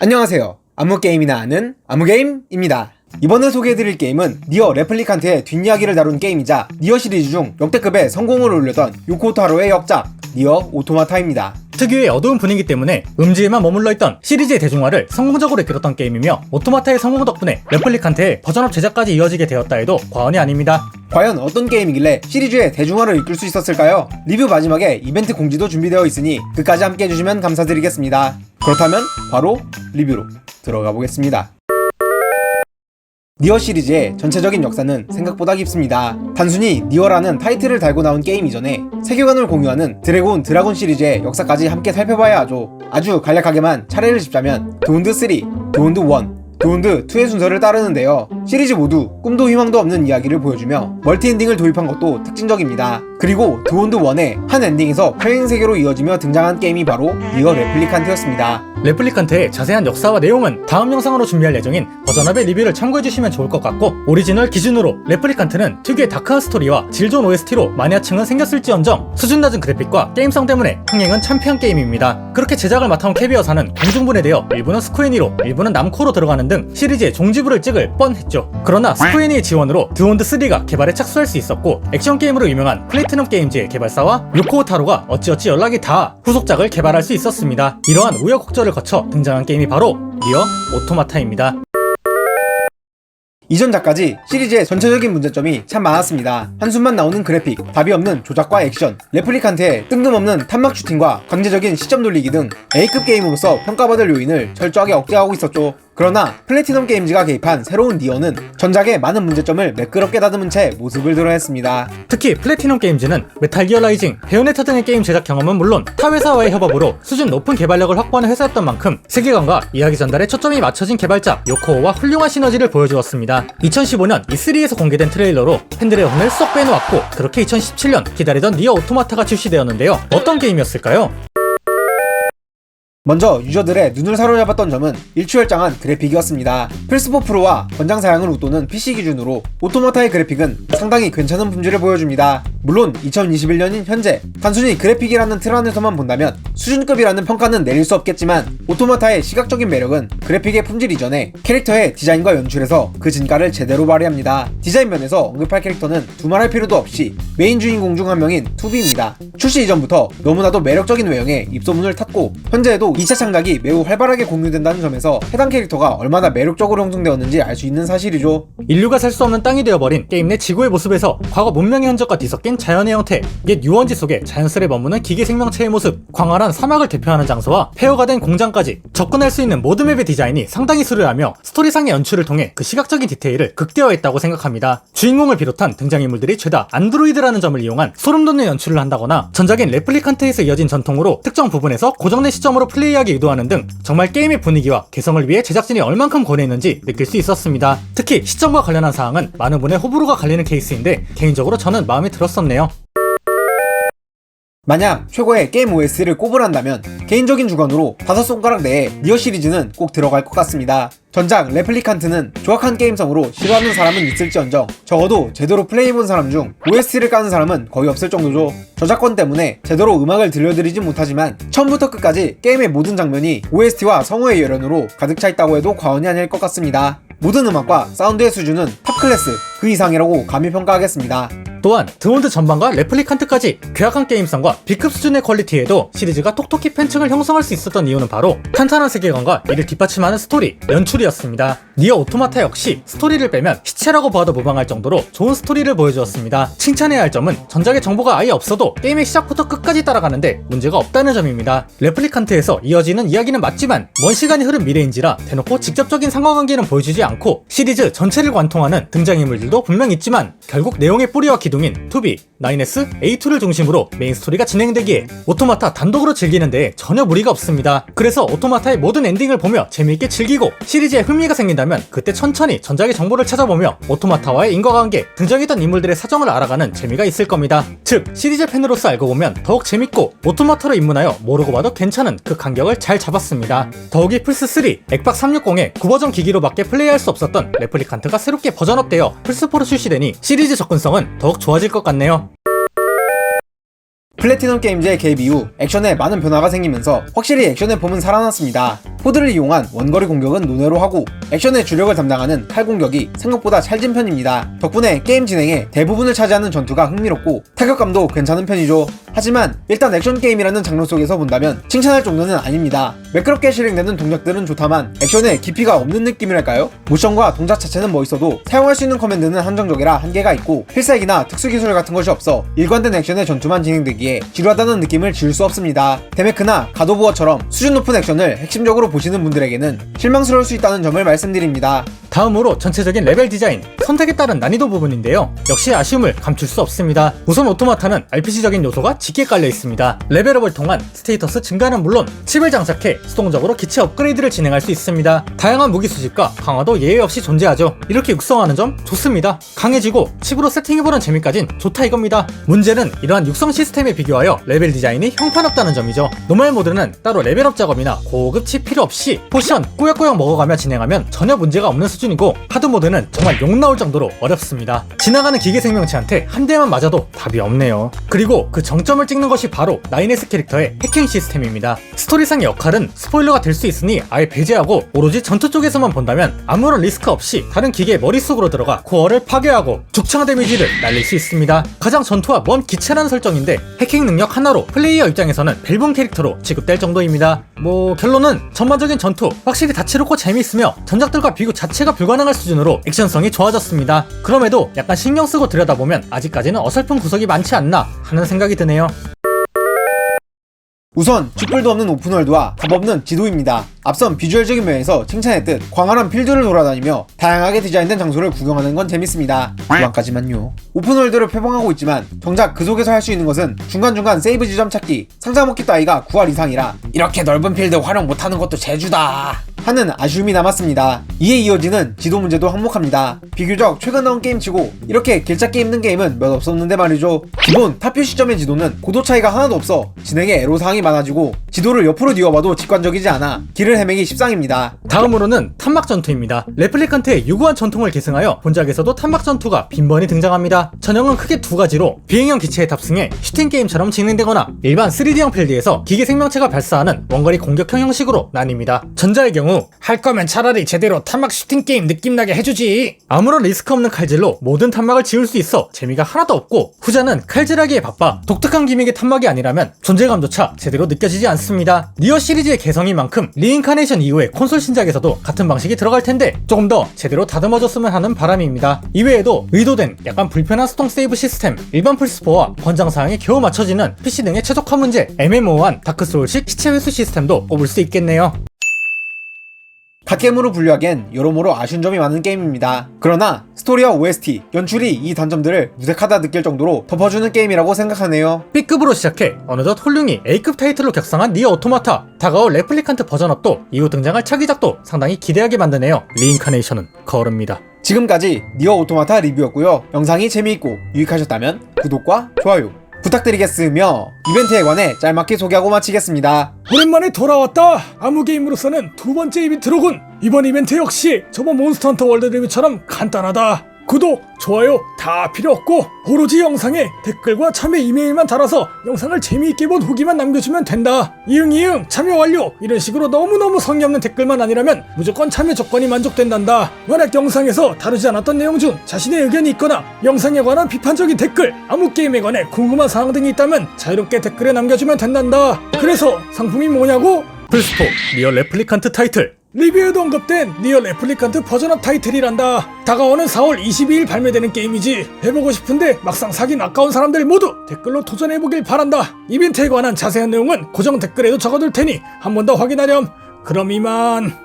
안녕하세요. 아무 게임이나 아는 아무 게임입니다. 이번에 소개해드릴 게임은 니어 레플리칸트의 뒷이야기를 다룬 게임이자 니어 시리즈 중 역대급의 성공을 올렸던 요코타로의 역작 니어 오토마타입니다. 특유의 어두운 분위기 때문에 음지에만 머물러 있던 시리즈의 대중화를 성공적으로 이끌었던 게임이며 오토마타의 성공 덕분에 레플리칸트의 버전업 제작까지 이어지게 되었다 해도 과언이 아닙니다. 과연 어떤 게임이길래 시리즈의 대중화를 이끌 수 있었을까요? 리뷰 마지막에 이벤트 공지도 준비되어 있으니 끝까지 함께 해주시면 감사드리겠습니다. 그렇다면 바로 리뷰로 들어가 보겠습니다. 니어 시리즈의 전체적인 역사는 생각보다 깊습니다. 단순히 니어라는 타이틀을 달고 나온 게임 이전에 세계관을 공유하는 드래곤 드라곤 시리즈의 역사까지 함께 살펴봐야 하죠. 아주 간략하게만 차례를 짚자면 도운드 3, 도운드 1, 도운드 2의 순서를 따르는데요. 시리즈 모두 꿈도 희망도 없는 이야기를 보여주며 멀티 엔딩을 도입한 것도 특징적입니다. 그리고 도운드 1의 한 엔딩에서 평행 세계로 이어지며 등장한 게임이 바로 니어 레플리칸트였습니다. 레플리칸트의 자세한 역사와 내용은 다음 영상으로 준비할 예정인 버전업의 리뷰를 참고해주시면 좋을 것 같고 오리지널 기준으로 레플리칸트는 특유의 다크한 스토리와 질 좋은 OST로 마니아층은 생겼을지언정 수준 낮은 그래픽과 게임성 때문에 흥행은 참패한 게임입니다. 그렇게 제작을 맡아온 캐비어사는 공중분해 되어 일부는 스쿠에니로 일부는 남코로 들어가는 등 시리즈의 종지부를 찍을 뻔했죠. 그러나 스쿠에니의 지원으로 드원드 3가 개발에 착수할 수 있었고 액션 게임으로 유명한 플래티넘 게임즈의 개발사와 요코 타로가 어찌어찌 연락이 닿아 후속작을 개발할 수 있었습니다. 이러한 우여곡절 을 거쳐 등장한 게임이 바로 니어 오토마타입니다. 이전작까지 시리즈의 전체적인 문제점이 참 많았습니다. 한숨만 나오는 그래픽, 답이 없는 조작과 액션, 레플리칸트의 뜬금없는 탄막 슈팅과 강제적인 시점 돌리기 등 A급 게임으로서 평가받을 요인을 철저하게 억제하고 있었죠. 그러나 플래티넘 게임즈가 개입한 새로운 니어는 전작의 많은 문제점을 매끄럽게 다듬은 채 모습을 드러냈습니다. 특히 플래티넘 게임즈는 메탈 기어 라이징, 베요네타 등의 게임 제작 경험은 물론 타 회사와의 협업으로 수준 높은 개발력을 확보하는 회사였던 만큼 세계관과 이야기 전달에 초점이 맞춰진 개발자 요코오와 훌륭한 시너지를 보여주었습니다. 2015년 E3에서 공개된 트레일러로 팬들의 혼을 쏙 빼놓았고 그렇게 2017년 기다리던 니어 오토마타가 출시되었는데요. 어떤 게임이었을까요? 먼저 유저들의 눈을 사로잡았던 점은 일취월장한 그래픽이었습니다. 플스4 프로와 권장 사양을 웃도는 PC 기준으로 오토마타의 그래픽은 상당히 괜찮은 품질을 보여줍니다. 물론 2021년인 현재 단순히 그래픽이라는 틀 안에서만 본다면 수준급이라는 평가는 내릴 수 없겠지만 오토마타의 시각적인 매력은 그래픽의 품질 이전에 캐릭터의 디자인과 연출에서 그 진가를 제대로 발휘합니다. 디자인 면에서 언급할 캐릭터는 두말할 필요도 없이 메인 주인공 중 한 명인 투비입니다. 출시 이전부터 너무나도 매력적인 외형에 입소문을 탔고 현재에도 2차 창작이 매우 활발하게 공유된다는 점에서 해당 캐릭터가 얼마나 매력적으로 형성되었는지 알 수 있는 사실이죠. 인류가 살 수 없는 땅이 되어버린 게임 내 지구의 모습에서 과거 문명의 흔적과 뒤섞인 자연의 형태, 옛 유원지 속에 자연스레 머무는 기계 생명체의 모습, 광활한 사막을 대표하는 장소와 폐허가 된 공장까지 접근할 수 있는 모드 맵의 디자인이 상당히 수려하며 스토리상의 연출을 통해 그 시각적인 디테일을 극대화했다고 생각합니다. 주인공을 비롯한 등장인물들이 죄다 안드로이드라는 점을 이용한 소름 돋는 연출을 한다거나 전작인 레플리칸트에서 이어진 전통으로 특정 부분에서 고정된 시점으로 플레이하기 유도하는 등 정말 게임의 분위기와 개성을 위해 제작진이 얼만큼 권했는지 느낄 수 있었습니다. 특히 시점과 관련한 사항은 많은 분의 호불호가 갈리는 케이스인데 개인적으로 저는 마음에 들었 었네요. 만약 최고의 게임 OS를 꼽으란다면 개인적인 주관으로 다섯 손가락 내에 니어 시리즈는 꼭 들어갈 것 같습니다. 전작 레플리칸트는 조악한 게임성으로 싫어하는 사람은 있을지언정 적어도 제대로 플레이해본 사람 중 OST를 까는 사람은 거의 없을 정도죠. 저작권 때문에 제대로 음악을 들려드리진 못하지만 처음부터 끝까지 게임의 모든 장면이 OST와 성우의 열연으로 가득 차 있다고 해도 과언이 아닐 것 같습니다. 모든 음악과 사운드의 수준은 탑 클래스 그 이상이라고 감히 평가하겠습니다. 또한 드론드 전반과 레플리칸트까지 괴악한 게임성과 B급 수준의 퀄리티에도 시리즈가 톡톡히 팬층을 형성할 수 있었던 이유는 바로 탄탄한 세계관과 이를 뒷받침하는 스토리, 연출이었습니다. 니어 오토마타 역시 스토리를 빼면 시체라고 봐도 무방할 정도로 좋은 스토리를 보여주었습니다. 칭찬해야 할 점은 전작의 정보가 아예 없어도 게임의 시작부터 끝까지 따라가는데 문제가 없다는 점입니다. 레플리칸트에서 이어지는 이야기는 맞지만 먼 시간이 흐른 미래인지라 대놓고 직접적인 상관관계는 보여주지 않고 시리즈 전체를 관통하는 등장인물들도 분명 있지만 결국 내용의 뿌리와 기둥인 2B, 9S, A2를 중심으로 메인 스토리가 진행되기에 오토마타 단독으로 즐기는데 전혀 무리가 없습니다. 그래서 오토마타의 모든 엔딩을 보며 재미있게 즐기고 시리즈에 흥미가 생긴다면 그때 천천히 전작의 정보를 찾아보며 오토마타와의 인과관계, 등장했던 인물들의 사정을 알아가는 재미가 있을 겁니다. 즉 시리즈 팬으로서 알고 보면 더욱 재밌고 오토마타로 입문하여 모르고 봐도 괜찮은 그 간격을 잘 잡았습니다. 더욱이 플스3 액박 360의 9버전 기기로밖에 플레이할 수 없었던 레플리칸트가 새롭게 버전업되어 플스4로 출시되니 시리즈 접근성은 더욱 좋아질 것 같네요. 플래티넘 게임즈의 개입 이후 액션에 많은 변화가 생기면서 확실히 액션의 폼은 살아났습니다. 포드를 이용한 원거리 공격은 논외로 하고 액션의 주력을 담당하는 칼 공격이 생각보다 찰진 편입니다. 덕분에 게임 진행에 대부분을 차지하는 전투가 흥미롭고 타격감도 괜찮은 편이죠. 하지만 일단 액션 게임이라는 장르 속에서 본다면 칭찬할 정도는 아닙니다. 매끄럽게 실행되는 동작들은 좋다만 액션에 깊이가 없는 느낌이랄까요? 모션과 동작 자체는 멋있어도 사용할 수 있는 커맨드는 한정적이라 한계가 있고 필살기나 특수기술 같은 것이 없어 일관된 액션의 전투만 진행되기에 지루하다는 느낌을 지울 수 없습니다. 데메크나 가도부어처럼 수준 높은 액션을 핵심적으로 보 시는 분들에게는 실망스러울 수 있다는 점을 말씀드립니다. 다음으로 전체적인 레벨 디자인, 선택에 따른 난이도 부분인데요. 역시 아쉬움을 감출 수 없습니다. 우선 오토마타는 RPG적인 요소가 짙게 깔려 있습니다. 레벨업을 통한 스테이터스 증가는 물론 칩을 장착해 수동적으로 기체 업그레이드를 진행할 수 있습니다. 다양한 무기 수집과 강화도 예외 없이 존재하죠. 이렇게 육성하는 점 좋습니다. 강해지고 칩으로 세팅해보는 재미까진 좋다 이겁니다. 문제는 이러한 육성 시스템에 비교하여 레벨 디자인이 형편없다는 점이죠. 노멀 모드는 따로 레벨업 작업이나 고급 칩 필요 없이 포션 꾸역꾸역 먹어가며 진행하면 전혀 문제가 없는 수준 이고 하드 모드는 정말 욕 나올 정도로 어렵습니다. 지나가는 기계 생명체한테 한 대만 맞아도 답이 없네요. 그리고 그 정점을 찍는 것이 바로 나인에스 캐릭터의 해킹 시스템입니다. 스토리상의 역할은 스포일러가 될 수 있으니 아예 배제하고 오로지 전투 쪽에서만 본다면 아무런 리스크 없이 다른 기계의 머릿속으로 들어가 코어를 파괴하고 죽창 데미지를 날릴 수 있습니다. 가장 전투와 먼 기체라는 설정인데 해킹 능력 하나로 플레이어 입장에서는 벨붕 캐릭터로 취급될 정도입니다. 뭐 결론은 전반적인 전투 확실히 다채롭고 재미있으며 전작들과 비교 자체가 불가능할 수준으로 액션성이 좋아졌습니다. 그럼에도 약간 신경 쓰고 들여다보면 아직까지는 어설픈 구석이 많지 않나 하는 생각이 드네요. 우선 쥐뿔도 없는 오픈월드와 답없는 지도입니다. 앞선 비주얼적인 면에서 칭찬했듯 광활한 필드를 돌아다니며 다양하게 디자인된 장소를 구경하는 건 재밌습니다. 그만까지만요. 오픈월드를 표방하고 있지만 정작 그 속에서 할 수 있는 것은 중간중간 세이브 지점 찾기, 상자 먹기 따위가 9할 이상이라 이렇게 넓은 필드 활용 못하는 것도 제주다. 하는 아쉬움이 남았습니다. 이에 이어지는 지도 문제도 한몫합니다. 비교적 최근 나온 게임치고 이렇게 길 찾기 힘든 게임은 몇 없었는데 말이죠. 기본 탑뷰 시점의 지도는 고도 차이가 하나도 없어 진행에 애로사항이 많아지고 지도를 옆으로 뉘어봐도 직관적이지 않아 길을 헤매기 십상입니다. 다음으로는 탄막 전투입니다. 레플리칸트의 유구한 전통을 계승하여 본작에서도 탄막 전투가 빈번히 등장합니다. 전형은 크게 두 가지로 비행형 기체에 탑승해 슈팅 게임처럼 진행되거나 일반 3D형 필드에서 기계 생명체가 발사하는 원거리 공격형 형식으로 나뉩니다. 전자의 경우 할 거면 차라리 제대로 탄막 슈팅 게임 느낌 나게 해주지. 아무런 리스크 없는 칼질로 모든 탄막을 지울 수 있어 재미가 하나도 없고 후자는 칼질하기에 바빠 독특한 기믹의 탄막이 아니라면 존재감조차 제대로 느껴지지 않습니다. 니어 시리즈의 개성인 만큼 리인카네이션 이후의 콘솔 신작에서도 같은 방식이 들어갈 텐데 조금 더 제대로 다듬어졌으면 하는 바람입니다. 이외에도 의도된 약간 불편한 수동 세이브 시스템, 일반 플스4와 권장 사항에 겨우 맞춰지는 PC 등의 최적화 문제, 애매모호한 다크소울식 시체 회수 시스템도 꼽을 수 있겠네요. 갓겜으로 분류하기엔 여러모로 아쉬운 점이 많은 게임입니다. 그러나 스토리와 OST, 연출이 이 단점들을 무색하다 느낄 정도로 덮어주는 게임이라고 생각하네요. B급으로 시작해 어느덧 홀륭이 A급 타이틀로 격상한 니어 오토마타 다가올 레플리칸트 버전업도 이후 등장할 차기작도 상당히 기대하게 만드네요 리인카네이션은 거릅니다 지금까지 니어 오토마타 리뷰였고요. 영상이 재미있고 유익하셨다면 구독과 좋아요 부탁드리겠으며 이벤트에 관해 짤막히 소개하고 마치겠습니다. 오랜만에 돌아왔다. 아무 게임으로서는 두 번째 이벤트로군. 이번 이벤트 역시 저번 몬스터 헌터 월드 리뷰처럼 간단하다. 구독, 좋아요 다 필요 없고 오로지 영상에 댓글과 참여 이메일만 달아서 영상을 재미있게 본 후기만 남겨주면 된다. 이응 이응 참여 완료 이런 식으로 너무너무 성의 없는 댓글만 아니라면 무조건 참여 조건이 만족된단다. 만약 영상에서 다루지 않았던 내용 중 자신의 의견이 있거나 영상에 관한 비판적인 댓글, 아무 게임에 관해 궁금한 사항 등이 있다면 자유롭게 댓글에 남겨주면 된단다. 그래서 상품이 뭐냐고? 플스포 리얼 레플리칸트 타이틀 리뷰에도 언급된 니어 레플리칸트 버전업 타이틀이란다. 다가오는 4월 22일 발매되는 게임이지. 해보고 싶은데 막상 사긴 아까운 사람들 모두 댓글로 도전해보길 바란다. 이벤트에 관한 자세한 내용은 고정 댓글에도 적어둘 테니 한 번 더 확인하렴. 그럼 이만.